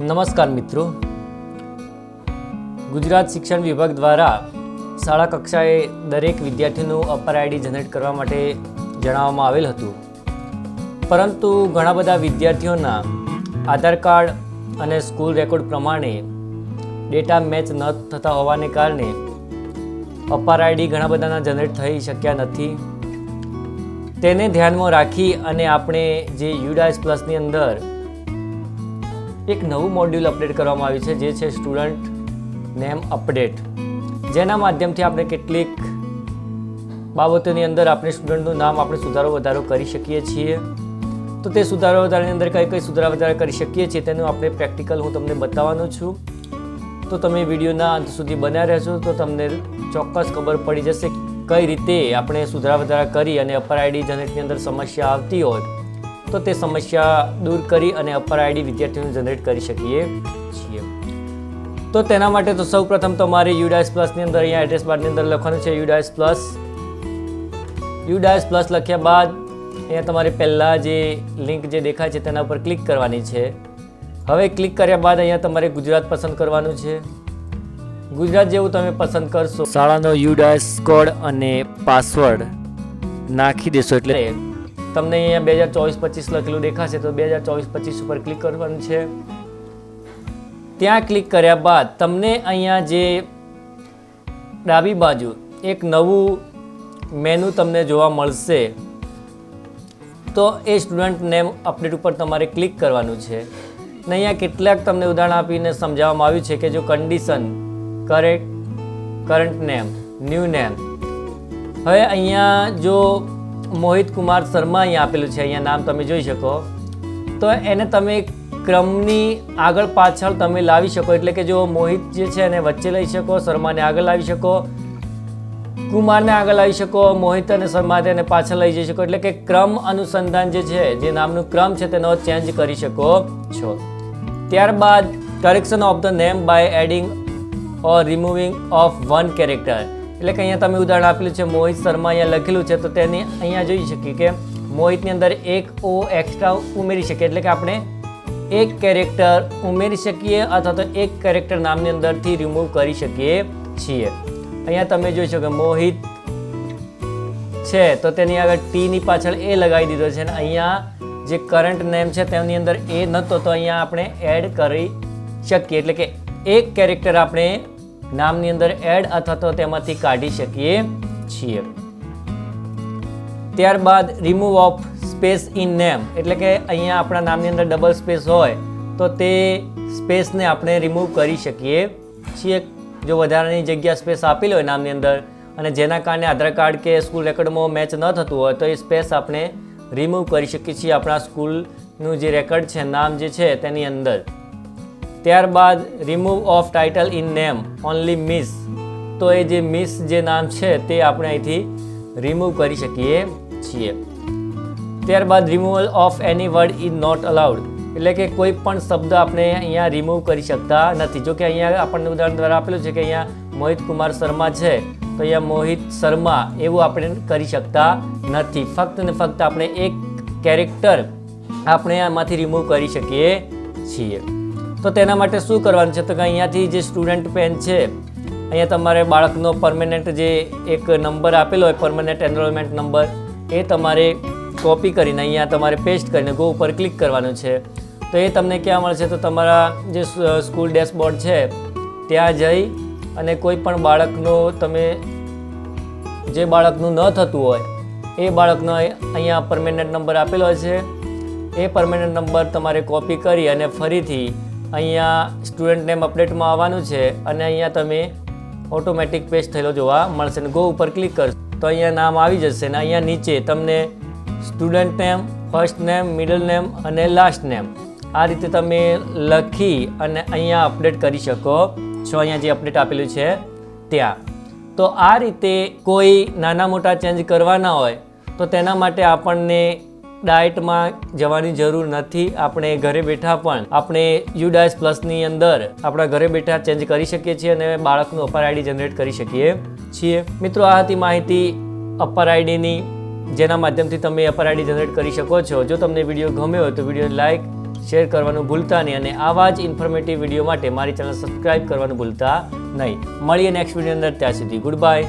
નમસ્કાર મિત્રો. ગુજરાત શિક્ષણ વિભાગ દ્વારા શાળા કક્ષાએ દરેક વિદ્યાર્થીનું અપર આઈડી જનરેટ કરવા માટે જણાવવામાં આવેલ હતું. પરંતુ ઘણા બધા વિદ્યાર્થીઓના આધાર કાર્ડ અને સ્કૂલ રેકોર્ડ પ્રમાણે ડેટા મેચ ન થતા હોવાને કારણે અપાર આઈડી ઘણા બધાના જનરેટ થઈ શક્યા નથી. તેને ધ્યાનમાં રાખી અને આપણે જે યુડાઇસ પ્લસની અંદર એક નવું મોડ્યુલ અપડેટ કરવામાં આવ્યું છે, જે છે સ્ટુડન્ટ નેમ અપડેટ જેના માધ્યમથી આપણે કેટલીક બાબતોની અંદર આપણે સ્ટુડન્ટનું નામ આપણે સુધારો વધારો કરી શકીએ છીએ. તો તે સુધારો વધારાની અંદર કઈ કઈ સુધારા વધારા કરી શકીએ છીએ તેનું આપણે પ્રેક્ટિકલ હું તમને બતાવવાનો છું. તો તમે વિડીયોના અંત સુધી બન્યા રહેશો તો તમને ચોક્કસ ખબર પડી જશે કઈ રીતે આપણે સુધારા વધારા કરી અને અપર આઈડી જનરેટની અંદર સમસ્યા આવતી હોય. તો તે સમસ્યા દૂર કરી અને અપર આઈડી વિદ્યાર્થીઓને જનરેટ કરી શકીએ છીએ. તો તેના માટે તો સૌ પ્રથમ તમારે યુડાઇસ પ્લસની અંદર અહીંયા એડ્રેસ બારની અંદર લખવાનું છે યુડાઇસ પ્લસ યુડાઇસ પ્લસ લખ્યા બાદ અહીંયા તમારે પહેલાં જે લિંક જે દેખાય છે તેના ઉપર ક્લિક કરવાની છે. હવે ક્લિક કર્યા બાદ અહીંયા તમારે ગુજરાત પસંદ કરવાનું છે. ગુજરાત જેવું તમે પસંદ કરશો. શાળાનો યુડાઇસ કોડ અને પાસવર્ડ નાખી દેશો એટલે તમને અહીંયા બે હજાર ચોવીસ પચીસ લખેલું દેખાશે તો બે હજાર ચોવીસ પચીસ ઉપર ક્લિક કરવાનું છે. ત્યાં ક્લિક કર્યા બાદ તમને અહીંયા જે ડાબી બાજુ એક નવું મેનુ તમને જોવા મળશે. તો એ સ્ટુડન્ટ નેમ અપડેટ ઉપર તમારે ક્લિક કરવાનું છે. ને અહીંયા કેટલાક તમને ઉદાહરણ આપીને સમજાવવામાં આવ્યું છે કે જો condition correct current name new name હવે અહીંયા જો મોહિત કુમાર શર્મા અહીંયા આપેલું છે, અહીંયા નામ તમે જોઈ શકો. તો એને તમે ક્રમની આગળ પાછળ તમે લાવી શકો, એટલે કે જો મોહિત જે છે એને વચ્ચે લઈ શકો, શર્માને આગળ લાવી શકો, કુમારને આગળ લાવી શકો, મોહિત અને શર્મા તેને પાછળ લઈ જઈ શકો, એટલે કે ક્રમ અનુસંધાન જે છે, જે નામનું ક્રમ છે, તેનો ચેન્જ કરી શકો છો. ત્યારબાદ correction of the name by adding or removing of one character એટલે કે અહીંયા તમે ઉદાહરણ આપેલું છે, મોહિત શર્મા અહીંયા લખેલું છે, તો તેની અહીંયા જોઈ શકીએ કે મોહિતની અંદર એક ઓ એક્સ્ટ્રા ઉમેરી શકીએ. એટલે કે આપણે એક કેરેક્ટર ઉમેરી શકીએ અથવા તો એક કેરેક્ટર નામની અંદરથી રિમૂવ કરી શકીએ છીએ. અહીંયા તમે જોઈ શકો મોહિત છે, તો તેની આગળ ટીની પાછળ એ લગાવી દીધો છે અને અહીંયા જે કરંટ નેમ છે તેની અંદર એ નહોતો તો અહીંયા આપણે એડ કરી શકીએ. એટલે કે એક કેરેક્ટર આપણે નામની અંદર એડ અથવા તો તેમાંથી કાઢી શકીએ છીએ. ત્યારબાદ remove of space in name એટલે કે અહીંયા આપણા નામની અંદર ડબલ સ્પેસ હોય, તો તે સ્પેસને આપણે રિમૂવ કરી શકીએ છીએ. જો વધારાની જગ્યા સ્પેસ આપેલી હોય નામની અંદર, અને જેના કારણે આધાર કાર્ડ કે સ્કૂલ રેકોર્ડમાં મેચ ન થતું હોય, તો એ સ્પેસ આપણે રિમૂવ કરી શકીએ છીએ આપણા સ્કૂલનું જે રેકોર્ડ છે, નામ જે છે તેની અંદર. ત્યારબાદ remove of title in name only Miss તો એ જે મિસ જે નામ છે, તે આપણે અહીંથી રિમૂવ કરી શકીએ છીએ. ત્યારબાદ removal of any word is not allowed એટલે કે કોઈ પણ શબ્દ આપણે અહીંયા રિમૂવ કરી શકતા નથી. જો કે અહીંયા આપણને ઉદાહરણ દ્વારા આપેલું છે કે અહીંયા મોહિત કુમાર શર્મા છે, તો અહીંયા મોહિત શર્મા એવું આપણે કરી શકતા નથી. ફક્ત ને ફક્ત આપણે એક કેરેક્ટર આપણે આમાંથી રિમૂવ કરી શકીએ છીએ. તો તેના માટે શું કરવાનું છે? તો કે અહીંયાથી જે સ્ટુડન્ટ પેન છે, અહીંયા તમારે બાળકનો પરમેનન્ટ જે એક નંબર આપેલો હોય પરમેનન્ટ એનરોલમેન્ટ નંબર એ તમારે કોપી કરીને અહીંયા તમારે પેસ્ટ કરીને ગો ઉપર ક્લિક કરવાનું છે. તો એ તમને ક્યાં મળશે? તો તમારા જે સ્કૂલ ડેશબોર્ડ છે, ત્યાં જઈ અને કોઈ પણ બાળકનો તમે જે બાળકનું ન થતું હોય, એ બાળકનો અહીંયા પરમેનન્ટ નંબર આપેલો છે એ પરમેનન્ટ નંબર તમારે કોપી કરી અને ફરીથી અહીંયા સ્ટુડન્ટ નેમ અપડેટમાં આવવાનું છે અને અહીંયા તમે ઓટોમેટિક પેસ્ટ થયેલો જોવા મળશે અને ગો ઉપર ક્લિક કરશો. તો અહીંયા નામ આવી જશે ને અહીંયા નીચે તમને student name first name middle name અને લાસ્ટ નેમ આ રીતે તમે લખી અને અહીંયા અપડેટ કરી શકો છો. અહીંયા જે અપડેટ આપેલું છે ત્યાં. તો આ રીતે કોઈ નાના મોટા ચેન્જ કરવાના હોય તો તેના માટે આપણને ડાયટમાં જવાની જરૂર નથી. આપણે ઘરે બેઠા પણ આપણે યુડાઇસ પ્લસની અંદર આપણા ઘરે બેઠા ચેન્જ કરી શકીએ છીએ અને બાળકનું અપર આઈડી જનરેટ કરી શકીએ છીએ. મિત્રો, આ હતી માહિતી અપર આઈડીની, જેના માધ્યમથી તમે અપર આઈડી જનરેટ કરી શકો છો. જો તમને વીડિયો ગમ્યો હોય તો વીડિયો લાઇક શેર કરવાનું ભૂલતા નહીં અને આવા જ ઇન્ફોર્મેટિવ વીડિયો માટે મારી ચેનલ સબસ્ક્રાઇબ કરવાનું ભૂલતા નહીં. મળીએ નેક્સ્ટ વીડિયો અંદર. ત્યાં સુધી ગુડ બાય.